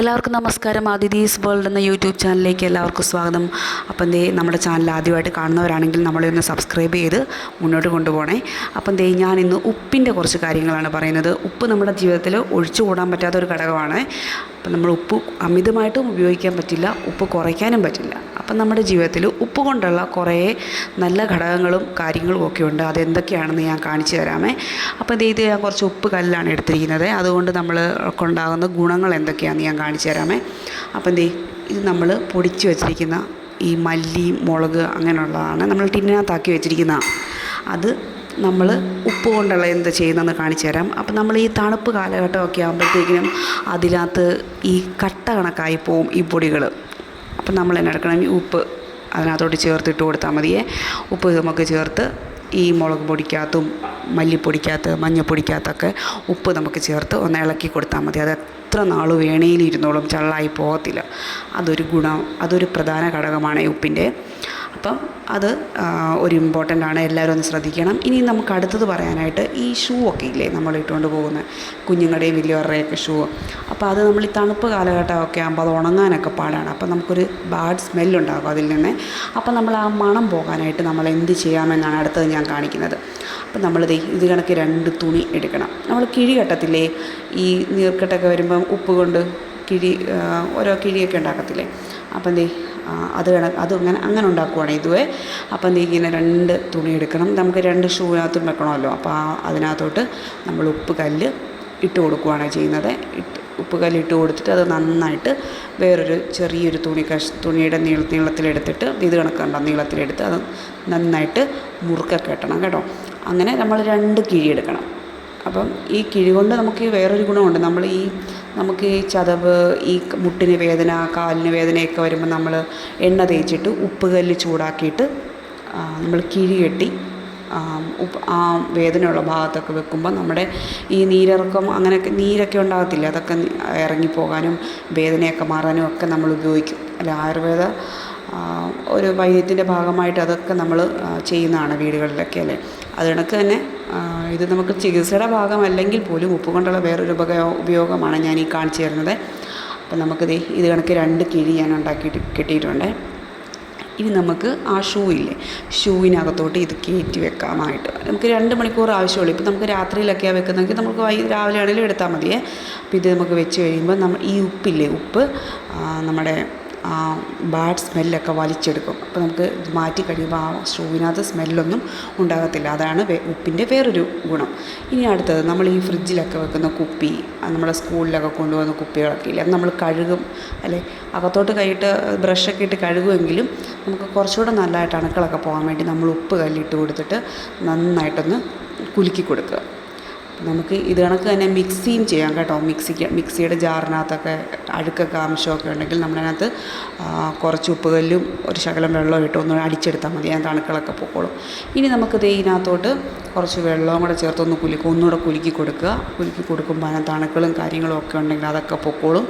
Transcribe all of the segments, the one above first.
എല്ലാവർക്കും നമസ്കാരം. അതിഥീസ് വേൾഡ് എന്ന യൂട്യൂബ് ചാനലിലേക്ക് എല്ലാവർക്കും സ്വാഗതം. അപ്പം ദേ നമ്മുടെ ചാനൽ ആദ്യമായിട്ട് കാണുന്നവരാണെങ്കിൽ നമ്മളെ ഒന്ന് സബ്സ്ക്രൈബ് ചെയ്ത് മുന്നോട്ട് കൊണ്ടുപോകണേ അപ്പം ദേ ഞാൻ ഇന്ന് ഉപ്പിന്റെ കുറച്ച് കാര്യങ്ങളാണ് പറയുന്നത്. ഉപ്പ് നമ്മുടെ ജീവിതത്തിൽ ഒഴിച്ചുകൂടാൻ പറ്റാത്ത ഒരു ഘടകമാണ്. അപ്പം നമ്മൾ ഉപ്പ് അമിതമായിട്ടും ഉപയോഗിക്കാൻ പറ്റില്ല ഉപ്പ് കുറയ്ക്കാനും പറ്റില്ല. അപ്പം നമ്മുടെ ജീവിതത്തിൽ ഉപ്പ് കൊണ്ടുള്ള കുറേ നല്ല ഘടകങ്ങളും കാര്യങ്ങളും ഒക്കെ ഉണ്ട്. അതെന്തൊക്കെയാണെന്ന് ഞാൻ കാണിച്ചു തരാമേ. അപ്പോൾ ഇത് ഞാൻ കുറച്ച് ഉപ്പ് കല്ലാണ് എടുത്തിരിക്കുന്നത്. അതുകൊണ്ട് നമ്മൾ കൊണ്ടാകുന്ന ഗുണങ്ങൾ എന്തൊക്കെയാണെന്ന് ഞാൻ കാണിച്ചു തരാമേ. അപ്പം ദേ ഇത് നമ്മൾ പൊടിച്ച് വെച്ചിരിക്കുന്ന ഈ മല്ലി മുളക് അങ്ങനെയുള്ളതാണ് നമ്മൾ ടിന്നിനകത്താക്കി വെച്ചിരിക്കുന്നതാണ് അത് നമ്മൾ ഉപ്പ് കൊണ്ടുള്ള എന്ത് ചെയ്യുന്നതെന്ന് കാണിച്ചു തരാം. അപ്പം നമ്മൾ ഈ തണുപ്പ് കാലഘട്ടമൊക്കെ ആകുമ്പോഴത്തേക്കിനും അതിനകത്ത് ഈ കട്ട കണക്കായി പോവും ഈ പൊടികൾ അപ്പം നമ്മൾ എന്നെ എടുക്കണം? ഈ ഉപ്പ് അതിനകത്തോട്ട് ചേർത്തിട്ട് കൊടുത്താൽ മതിയേ. ഉപ്പ് നമുക്ക് ചേർത്ത് ഈ മുളക് പൊടിക്കകത്തും മല്ലിപ്പൊടിക്കകത്ത് മഞ്ഞപ്പൊടിക്കകത്തൊക്കെ ഉപ്പ് നമുക്ക് ചേർത്ത് ഒന്ന് ഇളക്കി കൊടുത്താൽ മതി. അത് എത്ര നാൾ വേണേലിരുന്നോളും ചള്ളായി പോകത്തില്ല. അതൊരു ഗുണം അതൊരു പ്രധാന ഘടകമാണ് ഈ ഉപ്പിന്റെ. അപ്പം അത് ഒരു ഇമ്പോർട്ടന്റ് ആണ്. എല്ലാവരും ഒന്ന് ശ്രദ്ധിക്കണം. ഇനി നമുക്ക് അടുത്തത് പറയാനായിട്ട് ഈ ഷൂ ഒക്കെ ഇല്ലേ? നമ്മൾ ഇട്ടുകൊണ്ട് പോകുന്ന കുഞ്ഞുങ്ങളുടെയും വലിയവരുടെയൊക്കെ ഷൂ അപ്പോൾ അത് നമ്മൾ ഈ തണുപ്പ് കാലഘട്ടമൊക്കെ ആകുമ്പോൾ അത് ഉണങ്ങാനൊക്കെ പാടാണ്. അപ്പോൾ നമുക്കൊരു ബാഡ് സ്മെല്ലുണ്ടാകും അതിൽ നിന്ന്. അപ്പോൾ നമ്മൾ ആ മണം പോകാനായിട്ട് നമ്മൾ എന്ത് ചെയ്യാമെന്നാണ് അടുത്തത് ഞാൻ കാണിക്കുന്നത്. അപ്പോൾ നമ്മൾ ഇത് കണക്ക് രണ്ട് തുണി എടുക്കണം. നമ്മൾ കിഴി കെട്ടത്തില്ലേ? ഈ നീർക്കെട്ടൊക്കെ വരുമ്പം ഉപ്പ് കൊണ്ട് കിഴി ഓരോ കിഴിയൊക്കെ ഉണ്ടാക്കത്തില്ലേ? അപ്പം എന്ത് അത് കണ അത് അങ്ങനെ അങ്ങനെ ഉണ്ടാക്കുവാണ് ഇതുവേ. അപ്പം നീ ഇങ്ങനെ രണ്ട് തുണി എടുക്കണം. നമുക്ക് രണ്ട് ഷൂവിനകത്തും വെക്കണമല്ലോ. അപ്പോൾ അതിനകത്തോട്ട് നമ്മൾ ഉപ്പ് കല്ല് ഇട്ട് കൊടുക്കുവാണ് ചെയ്യുന്നത്. ഇട്ട് ഉപ്പ് കല്ല് ഇട്ട് കൊടുത്തിട്ട് അത് നന്നായിട്ട് വേറൊരു ചെറിയൊരു തുണി കഷ് തുണിയുടെ നീള നീളത്തിലെടുത്തിട്ട് ഇത് കണക്കുണ്ടോ? നീളത്തിലെടുത്ത് അത് നന്നായിട്ട് മുറുക്ക കെട്ടണം കേട്ടോ. അങ്ങനെ നമ്മൾ രണ്ട് കിഴി എടുക്കണം. അപ്പം ഈ കിഴി കൊണ്ട് നമുക്ക് വേറൊരു ഗുണമുണ്ട്. നമ്മൾ ഈ നമുക്ക് ഈ ചതവ് ഈ മുട്ടിന് വേദന കാലിന് വേദനയൊക്കെ വരുമ്പോൾ നമ്മൾ എണ്ണ തേച്ചിട്ട് ഉപ്പ് കല്ല് ചൂടാക്കിയിട്ട് നമ്മൾ കിഴികെട്ടി ഉപ്പ് ആ വേദനയുള്ള ഭാഗത്തൊക്കെ വെക്കുമ്പോൾ നമ്മുടെ ഈ നീരിറക്കം അങ്ങനെയൊക്കെ നീരൊക്കെ ഉണ്ടാകത്തില്ല? അതൊക്കെ ഇറങ്ങിപ്പോകാനും വേദനയൊക്കെ മാറാനും ഒക്കെ നമ്മൾ ഉപയോഗിക്കും. അല്ല ആയുർവേദ ഒരു വൈദ്യത്തിന്റെ ഭാഗമായിട്ട് അതൊക്കെ നമ്മൾ ചെയ്യുന്നതാണ് വീടുകളിലൊക്കെ അല്ലേ? അത് തന്നെ ഇത് നമുക്ക് ചികിത്സയുടെ ഭാഗമല്ലെങ്കിൽ പോലും ഉപ്പ് കൊണ്ടുള്ള വേറൊരു ഉപയോഗ ഉപയോഗമാണ് ഞാൻ ഈ കാണിച്ചു തരുന്നത്. അപ്പം നമുക്കിത് ഇത് കണക്ക് രണ്ട് കിഴി ഞാൻ ഉണ്ടാക്കിയിട്ട് കിട്ടിയിട്ടുണ്ട്. ഇനി നമുക്ക് ആ ഷൂ ഇല്ലേ? ഷൂവിനകത്തോട്ട് ഇത് കയറ്റി വെക്കാമായിട്ട്. നമുക്ക് രണ്ട് മണിക്കൂർ ആവശ്യമുള്ളൂ. ഇപ്പോൾ നമുക്ക് രാത്രിയിലൊക്കെയാണ് വെക്കുന്നതെങ്കിൽ നമുക്ക് വൈ രാവിലെ ആണെങ്കിലും എടുത്താൽ മതിയേ. അപ്പോൾ ഇത് നമുക്ക് വെച്ച് കഴിയുമ്പോൾ നമ്മൾ ഈ ഉപ്പില്ലേ ഉപ്പ് നമ്മുടെ ആ ബാഡ് സ്മെല്ലൊക്കെ വലിച്ചെടുക്കും. അപ്പോൾ നമുക്ക് ഇത് മാറ്റി കഴിയുമ്പോൾ ആ ഷൂവിനകത്ത് സ്മെല്ലൊന്നും ഉണ്ടാകത്തില്ല. അതാണ് ഉപ്പിന്റെ വേറൊരു ഗുണം. ഇനി അടുത്തത് നമ്മൾ ഈ ഫ്രിഡ്ജിലൊക്കെ വെക്കുന്ന കുപ്പി നമ്മുടെ സ്കൂളിലൊക്കെ കൊണ്ടുവന്ന കുപ്പികളൊക്കെ ഇല്ല? അത് നമ്മൾ കഴുകും. അല്ലെ? അകത്തോട്ട് കൈയിട്ട് ബ്രഷൊക്കെ ഇട്ട് കഴുകുമെങ്കിലും നമുക്ക് കുറച്ചുകൂടെ നല്ലതായിട്ട് അണുക്കളൊക്കെ പോകാൻ വേണ്ടി നമ്മൾ ഉപ്പ് കല്ലിട്ട് കൊടുത്തിട്ട് നന്നായിട്ടൊന്ന് കുലുക്കി കൊടുക്കുക. നമുക്ക് ഇത് കണക്ക് തന്നെ മിക്സിയും ചെയ്യാം കേട്ടോ. മിക്സിക്ക് മിക്സിയുടെ ജാറിനകത്തൊക്കെ അഴുക്കൊക്കെ അംശമൊക്കെ ഉണ്ടെങ്കിൽ നമ്മളതിനകത്ത് കുറച്ച് ഉപ്പുകല്ലും ഒരു ശകലം വെള്ളം ഇട്ട് ഒന്ന് അടിച്ചെടുത്താൽ മതി. അതിന്റെ അണുക്കളൊക്കെ പൊക്കോളും. ഇനി നമുക്ക് ദേ ഇതിനകത്തോട്ട് കുറച്ച് വെള്ളവും കൂടെ ചേർത്തൊന്ന് കുലുക്കും. ഒന്നുകൂടെ കുലുക്കി കൊടുക്കുക. കുലുക്കി കൊടുക്കുമ്പോൾ അതിനകത്ത് അണുക്കളും കാര്യങ്ങളും ഒക്കെ ഉണ്ടെങ്കിൽ അതൊക്കെ പൊക്കോളും.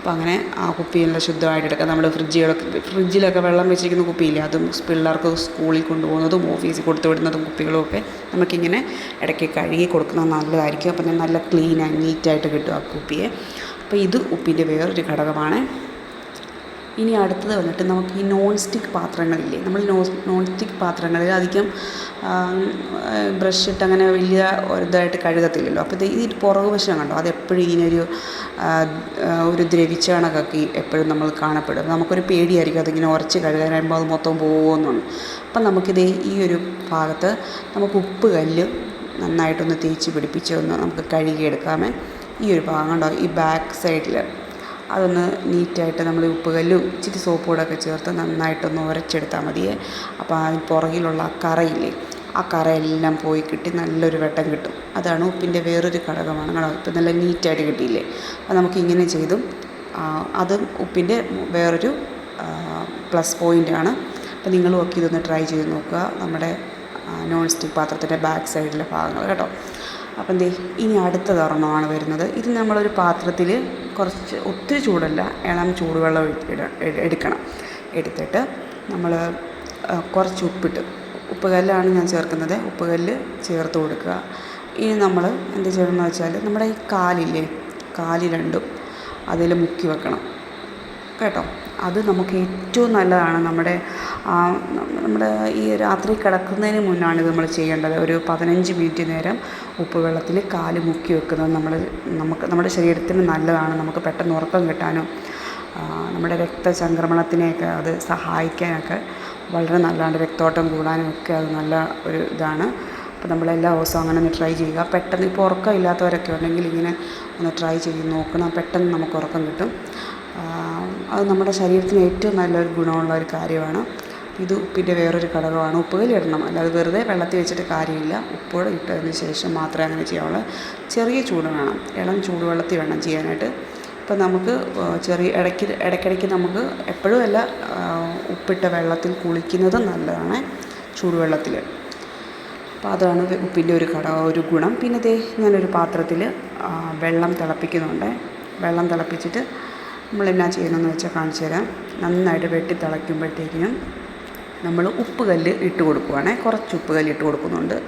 അപ്പോൾ അങ്ങനെ ആ കുപ്പിയെല്ലാം ശുദ്ധമായിട്ട് എടുക്കുക നമ്മൾ ഫ്രിഡ്ജുകളൊക്കെ ഫ്രിഡ്ജിലൊക്കെ വെള്ളം വെച്ചിരിക്കുന്ന കുപ്പിയില്ലേ? അതും പിള്ളേർക്ക് സ്കൂളിൽ കൊണ്ടുപോകുന്നതും ഓഫീസിൽ കൊടുത്തു വിടുന്നതും കുപ്പികളുമൊക്കെ നമുക്കിങ്ങനെ ഇടയ്ക്ക് കഴുകി കൊടുക്കുന്നത് നല്ലതായിരിക്കും. അപ്പം നല്ല ക്ലീൻ ആൻഡ് നീറ്റായിട്ട് കിട്ടും ആ കുപ്പിയെ. അപ്പോൾ ഇത് ഉപ്പിന്റെ വേറൊരു ഘടകമാണ് ഇനി അടുത്തത് വന്നിട്ട് നമുക്ക് ഈ നോൺ സ്റ്റിക്ക് പാത്രങ്ങളില്ലേ നമ്മൾ നോ നോൺ സ്റ്റിക്ക് പാത്രങ്ങളിൽ അധികം ബ്രഷ് ഇട്ട് അങ്ങനെ വലിയ ഇതായിട്ട് കഴുകത്തില്ലല്ലോ. അപ്പോൾ ഇത് ഈ പുറകു വശം കണ്ടോ? അതെപ്പോഴും ഇങ്ങനെ ഒരു ആ, ആ, ഒരു ദ്രവിച്ച കണക്കൊക്കെ എപ്പോഴും നമ്മൾ കാണപ്പെടും നമുക്കൊരു പേടിയായിരിക്കും അതിങ്ങനെ ഉരച്ച് കഴുകാനാകുമ്പോൾ അത് മൊത്തം പോകുമെന്നുണ്ട് അപ്പം നമുക്കിത് ഈ ഒരു ഭാഗത്ത് നമുക്ക് ഉപ്പ് കല്ല് നന്നായിട്ടൊന്ന് തേച്ച് പിടിപ്പിച്ച് ഒന്ന് നമുക്ക് കഴുകിയെടുക്കാമേ. ഈ ഒരു ഭാഗം കണ്ടോ? ഈ ബാക്ക് സൈഡിൽ അതൊന്ന് നീറ്റായിട്ട് നമ്മൾ ഉപ്പുകല്ലും ഇച്ചിരി സോപ്പ് ചേർത്ത് നന്നായിട്ടൊന്ന് ഉരച്ചെടുത്താൽ മതിയേ. അപ്പോൾ അതിന് പുറകിലുള്ള ആ കറയില്ലേ ആ കറയെല്ലാം പോയി കിട്ടി നല്ലൊരു വെട്ടം കിട്ടും. അതാണ് ഉപ്പിന്റെ വേറൊരു ഘടകമാണ്. കേട്ടോ ഇപ്പം നല്ല നീറ്റായിട്ട് കിട്ടിയില്ലേ? അപ്പോൾ നമുക്ക് ഇങ്ങനെ ചെയ്തും അതും ഉപ്പിന്റെ വേറൊരു പ്ലസ് പോയിന്റാണ്. അപ്പോൾ നിങ്ങളും ഒക്കെ ഇതൊന്ന് ട്രൈ ചെയ്ത് നോക്കുക. നമ്മുടെ നോൺ സ്റ്റിക്ക് പാത്രത്തിന്റെ ബാക്ക് സൈഡിലെ ഭാഗങ്ങൾ കേട്ടോ? അപ്പം എന്തേ ഇനി അടുത്ത തവണമാണ് വരുന്നത്. ഇത് നമ്മളൊരു പാത്രത്തിൽ കുറച്ച് ഒത്തിരി ചൂടല്ല ഇളം ചൂടുവെള്ളം എടുക്കണം. എടുത്തിട്ട് നമ്മൾ കുറച്ച് ഉപ്പിട്ട്. ഉപ്പുകല്ലാണ് ഞാൻ ചേർക്കുന്നത്. ഉപ്പുകല്ല് ചേർത്ത് കൊടുക്കുക. ഇനി നമ്മൾ എന്ത് ചെയ്യണമെന്ന് വെച്ചാൽ നമ്മുടെ ഈ കാലില്ലേ കാലി രണ്ടും അതിൽ മുക്കി വെക്കണം. കേട്ടോ? അത് നമുക്ക് ഏറ്റവും നല്ലതാണ്. നമ്മുടെ നമ്മുടെ ഈ രാത്രി കിടക്കുന്നതിന് മുന്നാണ് നമ്മൾ ചെയ്യേണ്ടത്. ഒരു പതിനഞ്ച് മിനിറ്റ് നേരം ഉപ്പ് വെള്ളത്തിൽ കാൽ മുക്കി വെക്കുന്നത് നമ്മൾ നമുക്ക് നമ്മുടെ ശരീരത്തിന് നല്ലതാണ്. നമുക്ക് പെട്ടെന്ന് ഉറക്കം കിട്ടാനും നമ്മുടെ രക്തചംക്രമണത്തിനെയൊക്കെ അത് സഹായിക്കാനൊക്കെ വളരെ നല്ലതാണ്. രക്തോട്ടം കൂടാനും ഒക്കെ അത് നല്ല ഒരു ഇതാണ്. അപ്പോൾ നമ്മൾ എല്ലാ ദിവസവും അങ്ങനെ ഒന്ന് ട്രൈ ചെയ്യുക. പെട്ടെന്ന് ഇപ്പോൾ ഉറക്കം ഇല്ലാത്തവരൊക്കെ ഉണ്ടെങ്കിൽ ഇങ്ങനെ ഒന്ന് ട്രൈ ചെയ്ത് നോക്കണം. പെട്ടെന്ന് നമുക്ക് ഉറക്കം കിട്ടും. അത് നമ്മുടെ ശരീരത്തിന് ഏറ്റവും നല്ലൊരു ഗുണമുള്ള ഒരു കാര്യമാണ്. ഇത് ഉപ്പിന്റെ വേറൊരു ഘടകമാണ്. ഉപ്പുകൽ ഇടണം. അല്ലാതെ വെറുതെ വെള്ളത്തിൽ വെച്ചിട്ട് കാര്യമില്ല. ഉപ്പോടെ ഇട്ടതിന് ശേഷം മാത്രമേ അങ്ങനെ ചെയ്യാവുള്ളൂ. ചെറിയ ചൂട് വേണം. ഇളം ചൂടുവെള്ളത്തിൽ വേണം ചെയ്യാനായിട്ട്. ഇപ്പം നമുക്ക് ചെറിയ ഇടയ്ക്ക് ഇടയ്ക്കിടയ്ക്ക് നമുക്ക് എപ്പോഴും അല്ല ഉപ്പിട്ട വെള്ളത്തിൽ കുളിക്കുന്നത് നല്ലതാണ് ചൂടുവെള്ളത്തിൽ. അപ്പോൾ അതാണ് ഉപ്പിന്റെ ഒരു ഘടക ഒരു ഗുണം. പിന്നെ ദേ ഞാനൊരു പാത്രത്തിൽ വെള്ളം തിളപ്പിക്കുന്നുണ്ട്. വെള്ളം തിളപ്പിച്ചിട്ട് നമ്മൾ എന്നാ ചെയ്യണമെന്ന് വെച്ചാൽ കാണിച്ചു തരാം. നന്നായിട്ട് വെട്ടി തിളയ്ക്കുമ്പോഴത്തേക്കിനും നമ്മൾ ഉപ്പ് കല്ല് ഇട്ട് കൊടുക്കുവാണേ. കുറച്ച് ഉപ്പ് കല്ല് ഇട്ട് കൊടുക്കുന്നുണ്ട്.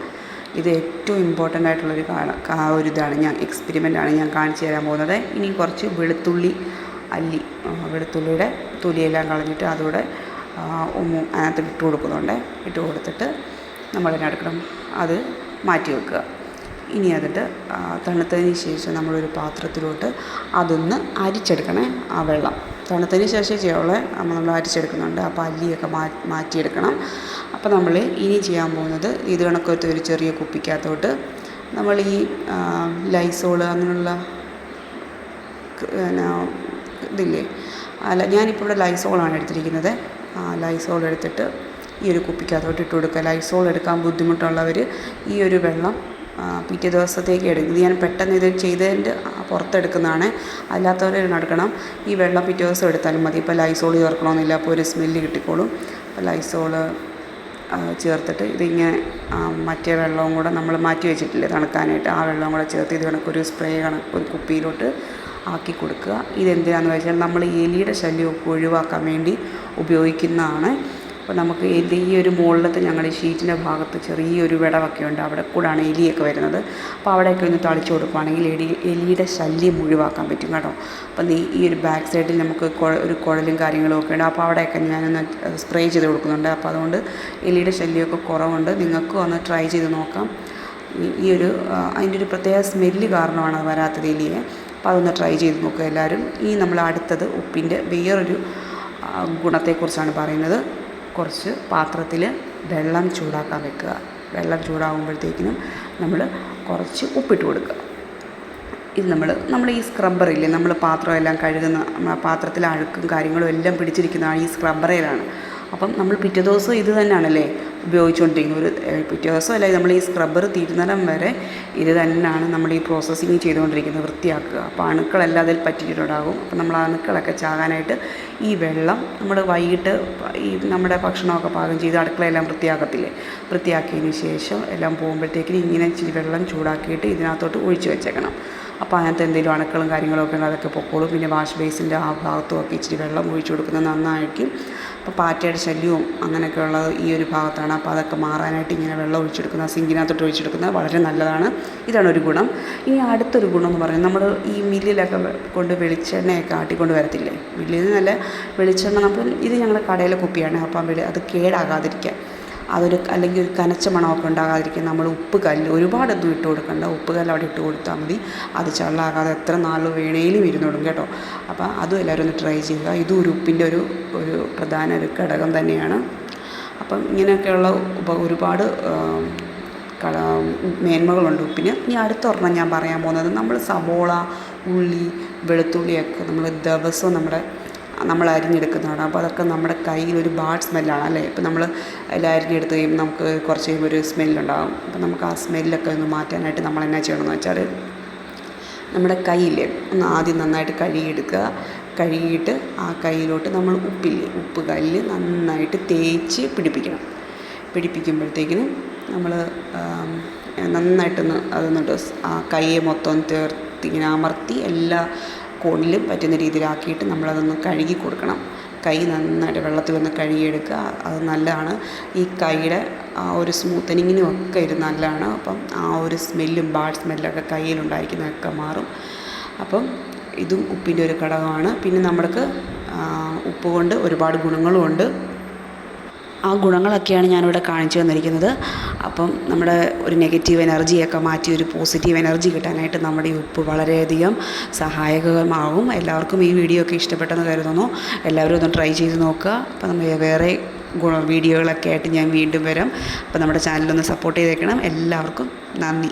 ഇത് ഏറ്റവും ഇമ്പോർട്ടന്റ് ആയിട്ടുള്ളൊരു കാ- ഒരു ഇതാണ് ഞാൻ എക്സ്പെരിമെന്റാണ് ഞാൻ കാണിച്ചു തരാൻ പോകുന്നത്. ഇനി കുറച്ച് വെളുത്തുള്ളി അല്ലി വെളുത്തുള്ളിയുടെ തൊലിയെല്ലാം കളഞ്ഞിട്ട് ഉമ്മു അതിനകത്ത് ഇട്ട് കൊടുക്കുന്നുണ്ട്. ഇട്ട് കൊടുത്തിട്ട് നമ്മൾ എന്നാ എടുക്കണം അത് മാറ്റി വെക്കുക. ഇനി അതിട്ട് തണുത്തതിന് ശേഷം നമ്മളൊരു പാത്രത്തിലോട്ട് അതൊന്ന് അരിച്ചെടുക്കണേ ആ വെള്ളം. തണുത്തതിന് ശേഷം ചെയ്യുള്ളൂ നമ്മൾ അരിച്ചെടുക്കുന്നുണ്ട്. അപ്പോൾ അല്ലിയൊക്കെ മാറ്റി മാറ്റിയെടുക്കണം. അപ്പോൾ നമ്മൾ ഇനി ചെയ്യാൻ പോകുന്നത് ഇത് കണക്കൊരു ഒരു ചെറിയ കുപ്പിക്കകത്തോട്ട് നമ്മൾ ഈ ലൈസോൾ അങ്ങനെയുള്ള ഇതില്ലേ? അല്ല ഞാനിപ്പോൾ ഇവിടെ ലൈസോളാണ് എടുത്തിരിക്കുന്നത്. ലൈസോൾ എടുത്തിട്ട് ഈ ഒരു കുപ്പിക്കകത്തോട്ട് ഇട്ട് കൊടുക്കുക. ലൈസോൾ എടുക്കാൻ ബുദ്ധിമുട്ടുള്ളവർ ഈ ഒരു വെള്ളം പിറ്റേ ദിവസത്തേക്ക് എടുക്കും. ഇത് ഞാൻ പെട്ടെന്ന് ഇത് ചെയ്തതിന്റെ പുറത്തെടുക്കുന്നതാണ്. അല്ലാത്തവരെ എടുക്കണം ഈ വെള്ളം പിറ്റേ ദിവസം എടുത്താലും മതി. ഇപ്പോൾ ലൈസോൾ ചേർക്കണമെന്നില്ല. അപ്പോൾ ഒരു സ്മെല്ല് കിട്ടിക്കോളും. അപ്പോൾ ലൈസോൾ ചേർത്തിട്ട് ഇതിങ്ങനെ മറ്റേ വെള്ളവും കൂടെ നമ്മൾ മാറ്റി വെച്ചിട്ടില്ലേ തണുക്കാനായിട്ട്. ആ വെള്ളവും കൂടെ ചേർത്ത് ഇത് കണക്കൊരു സ്പ്രേ കണക്ക് ഒരു കുപ്പിയിലോട്ട് ആക്കി കൊടുക്കുക. ഇതെന്തിനാന്ന് വെച്ചാൽ നമ്മൾ എലിയുടെ ശല്യമൊക്കെ ഒഴിവാക്കാൻ വേണ്ടി ഉപയോഗിക്കുന്നതാണ്. അപ്പോൾ നമുക്ക് ഇത് ഈ ഒരു മുകളിലത്തെ ഞങ്ങളുടെ ഷീറ്റിന്റെ ഭാഗത്ത് ചെറിയൊരു വിടവൊക്കെ ഉണ്ട്. അവിടെ കൂടാണ് എലിയൊക്കെ വരുന്നത്. അപ്പോൾ അവിടെയൊക്കെ ഒന്ന് തളിച്ചു കൊടുക്കുകയാണെങ്കിൽ എലി എലിയുടെ ശല്യം ഒഴിവാക്കാൻ പറ്റും കേട്ടോ. അപ്പം ഈ ഒരു ബാക്ക് സൈഡിൽ നമുക്ക് ഒരു കുഴലും കാര്യങ്ങളും ഒക്കെ ഉണ്ട്. അപ്പോൾ അവിടെയൊക്കെ ഞാനൊന്ന് സ്പ്രേ ചെയ്ത് കൊടുക്കുന്നുണ്ട്. അപ്പോൾ അതുകൊണ്ട് എലിയുടെ ശല്യമൊക്കെ കുറവുണ്ട്. നിങ്ങൾക്കും ഒന്ന് ട്രൈ ചെയ്ത് നോക്കാം. ഈ- ഒരു അതിന്റെ ഒരു പ്രത്യേക സ്മെല്ല് കാരണമാണ് അത് വരാത്തത് എലിയെ. അപ്പോൾ അതൊന്ന് ട്രൈ ചെയ്ത് നോക്കുക എല്ലാവരും. ഈ നമ്മൾ അടുത്തത് ഉപ്പിന്റെ വേറൊരു ഗുണത്തെക്കുറിച്ചാണ് പറയുന്നത്. കുറച്ച് പാത്രത്തിൽ വെള്ളം ചൂടാക്കാൻ വെക്കുക. വെള്ളം ചൂടാകുമ്പോഴത്തേക്കിനും നമ്മൾ കുറച്ച് ഉപ്പിട്ട് കൊടുക്കുക. ഇത് നമ്മൾ നമ്മൾ ഈ സ്ക്രബ്ബറില്ലേ നമ്മൾ പാത്രമെല്ലാം കഴുകുന്ന പാത്രത്തിൽ പാത്രത്തിലെ അഴുക്കും കാര്യങ്ങളും എല്ലാം പിടിച്ചിരിക്കുന്നതാണ് ഈ സ്ക്രബ്ബറയിലാണ് അപ്പം നമ്മൾ പിറ്റേ ദിവസം ഇത് തന്നെയാണല്ലേ? ഉപയോഗിച്ചുകൊണ്ടിരിക്കുന്നത് ഒരു പിറ്റേ ദിവസം അല്ലെങ്കിൽ നമ്മൾ ഈ സ്ക്രബ്ബർ തീരുന്നിടം വരെ ഇത് തന്നെയാണ് നമ്മൾ ഈ പ്രോസസ്സിങ് ചെയ്തുകൊണ്ടിരിക്കുന്നത് വൃത്തിയാക്കുക. അപ്പോൾ അണുക്കളെല്ലാം അതിൽ പറ്റിയിട്ടുണ്ടാകും. അപ്പോൾ നമ്മൾ അണുക്കളൊക്കെ ചാകാനായിട്ട് ഈ വെള്ളം നമ്മൾ വൈകിട്ട് ഈ നമ്മുടെ ഭക്ഷണമൊക്കെ പാകം ചെയ്ത് അടുക്കളയെല്ലാം വൃത്തിയാക്കത്തില്ലേ? വൃത്തിയാക്കിയതിന് ശേഷം എല്ലാം പോകുമ്പോഴത്തേക്കിന് ഇങ്ങനെ ഇച്ചിരി വെള്ളം ചൂടാക്കിയിട്ട് ഇതിനകത്തോട്ട് ഒഴിച്ച് വെച്ചേക്കണം. അപ്പോൾ അതിനകത്ത് എന്തെങ്കിലും അണുക്കളും കാര്യങ്ങളൊക്കെ ഉണ്ടെങ്കിൽ അതൊക്കെ പൊക്കോളും. പിന്നെ വാഷ് ബേസിന്റെ ആ ഭാഗത്തും ഒക്കെ ഇച്ചിരി വെള്ളം ഒഴിച്ചു കൊടുക്കുന്നത് നന്നായിരിക്കും. അപ്പോൾ പാറ്റയുടെ ശല്യവും അങ്ങനെയൊക്കെ ഉള്ളത് ഈ ഒരു ഭാഗത്താണ്. അപ്പോൾ അതൊക്കെ മാറാനായിട്ട് ഇങ്ങനെ വെള്ളം ഒഴിച്ചെടുക്കുന്ന സിങ്കിനകത്തോട്ട് ഒഴിച്ചെടുക്കുന്നത് വളരെ നല്ലതാണ്. ഇതാണ് ഒരു ഗുണം. ഇനി അടുത്തൊരു ഗുണം എന്ന് പറയുന്നത് നമ്മൾ ഈ മില്ലിലൊക്കെ കൊണ്ട് വെളിച്ചെണ്ണയൊക്കെ ആട്ടിക്കൊണ്ട് വരത്തില്ലേ? മില്ലിൽ നിന്ന് നല്ല വെളിച്ചെണ്ണ നമ്മൾ ഇത് ഞങ്ങളുടെ കടയിലെ കുപ്പിയാണ്. അപ്പം അത് കേടാകാതിരിക്കാൻ. അതൊരു അല്ലെങ്കിൽ ഒരു കനച്ച മണമൊക്കെ ഉണ്ടാകാതിരിക്കാൻ നമ്മൾ ഉപ്പ് കല്ല് ഒരുപാടൊന്നും ഇട്ട് കൊടുക്കണ്ട. ഉപ്പ് കല്ല് അവിടെ ഇട്ട് കൊടുത്താൽ മതി. അത് ചള്ളാകാതെ എത്ര നാൾ വേണേലും ഇരുന്നോളും കേട്ടോ. അപ്പോൾ അതും എല്ലാവരും ഒന്ന് ട്രൈ ചെയ്യുക. ഇതും ഒരു ഉപ്പിന്റെ ഒരു ഒരു പ്രധാന ഒരു ഘടകം തന്നെയാണ്. അപ്പം ഇങ്ങനെയൊക്കെയുള്ള ഒരുപാട് മേന്മകളുണ്ട് ഉപ്പിന്. ഇനി അടുത്ത ഒരെണ്ണം ഞാൻ പറയാൻ പോകുന്നത് നമ്മൾ സബോള ഉള്ളി വെളുത്തുള്ളിയൊക്കെ നമ്മൾ ദിവസവും നമ്മുടെ നമ്മൾ അരിഞ്ഞെടുക്കുന്നതാണ്. അപ്പോൾ അതൊക്കെ നമ്മുടെ കയ്യിൽ ഒരു ബാഡ് സ്മെല്ലാണ് അല്ലേ? ഇപ്പം നമ്മൾ എല്ലാം അരിഞ്ഞെടുത്ത് കഴിയുമ്പോൾ നമുക്ക് കുറച്ച് കഴിയുമ്പോൾ ഒരു സ്മെല്ലുണ്ടാകും അപ്പം നമുക്ക് ആ സ്മെല്ലൊക്കെ ഒന്ന് മാറ്റാനായിട്ട് നമ്മൾ എന്നാ ചെയ്യണമെന്ന് വെച്ചാൽ നമ്മുടെ കയ്യില്ലേ? ഒന്ന് ആദ്യം നന്നായിട്ട് കഴുകിയെടുക്കുക. കഴുകിയിട്ട് ആ കയ്യിലോട്ട് നമ്മൾ ഉപ്പില്ലേ? ഉപ്പ് കല്ല് നന്നായിട്ട് തേച്ച് പിടിപ്പിക്കണം. പിടിപ്പിക്കുമ്പോഴത്തേക്കിനും നമ്മൾ നന്നായിട്ടൊന്ന് അതൊന്നിട്ട് ആ കൈയെ മൊത്തം ചേർത്ത് ഇങ്ങനെ അമർത്തി എല്ലാ കോണിലും പറ്റുന്ന രീതിയിലാക്കിയിട്ട് നമ്മളതൊന്ന് കഴുകി കൊടുക്കണം. കൈ നന്നായിട്ട് വെള്ളത്തിൽ വന്ന് കഴുകിയെടുക്കുക. അത് നല്ലതാണ്. ഈ കൈയുടെ ആ ഒരു സ്മൂത്തനിങ്ങിനും ഒക്കെ ഇത് നല്ലതാണ്. അപ്പം ആ ഒരു സ്മെല്ലും ബാഡ് സ്മെല്ലൊക്കെ കയ്യിലുണ്ടായിരിക്കുന്നതൊക്കെ മാറും. അപ്പം ഇതും ഉപ്പിന്റെ ഒരു ഘടകമാണ്. പിന്നെ നമ്മൾക്ക് ഉപ്പ് കൊണ്ട് ഒരുപാട് ഗുണങ്ങളുമുണ്ട്. ആ ഗുണങ്ങളൊക്കെയാണ് ഞാനിവിടെ കാണിച്ചു തന്നിരിക്കുന്നത്. അപ്പം നമ്മുടെ ഒരു നെഗറ്റീവ് എനർജിയൊക്കെ മാറ്റി ഒരു പോസിറ്റീവ് എനർജി കിട്ടാനായിട്ട് നമ്മുടെ ഈ ഉപ്പ് വളരെയധികം സഹായകമാകും. എല്ലാവർക്കും ഈ വീഡിയോ ഒക്കെ ഇഷ്ടപ്പെട്ടെന്ന് കരുതുന്നു. എല്ലാവരും ഒന്ന് ട്രൈ ചെയ്ത് നോക്കുക. അപ്പം നമ്മൾ വേറെ ഗുണ വീഡിയോകളൊക്കെ ആയിട്ട് ഞാൻ വീണ്ടും വരാം. അപ്പം നമ്മുടെ ചാനലൊന്ന് സപ്പോർട്ട് ചെയ്തേക്കണം. എല്ലാവർക്കും നന്ദി.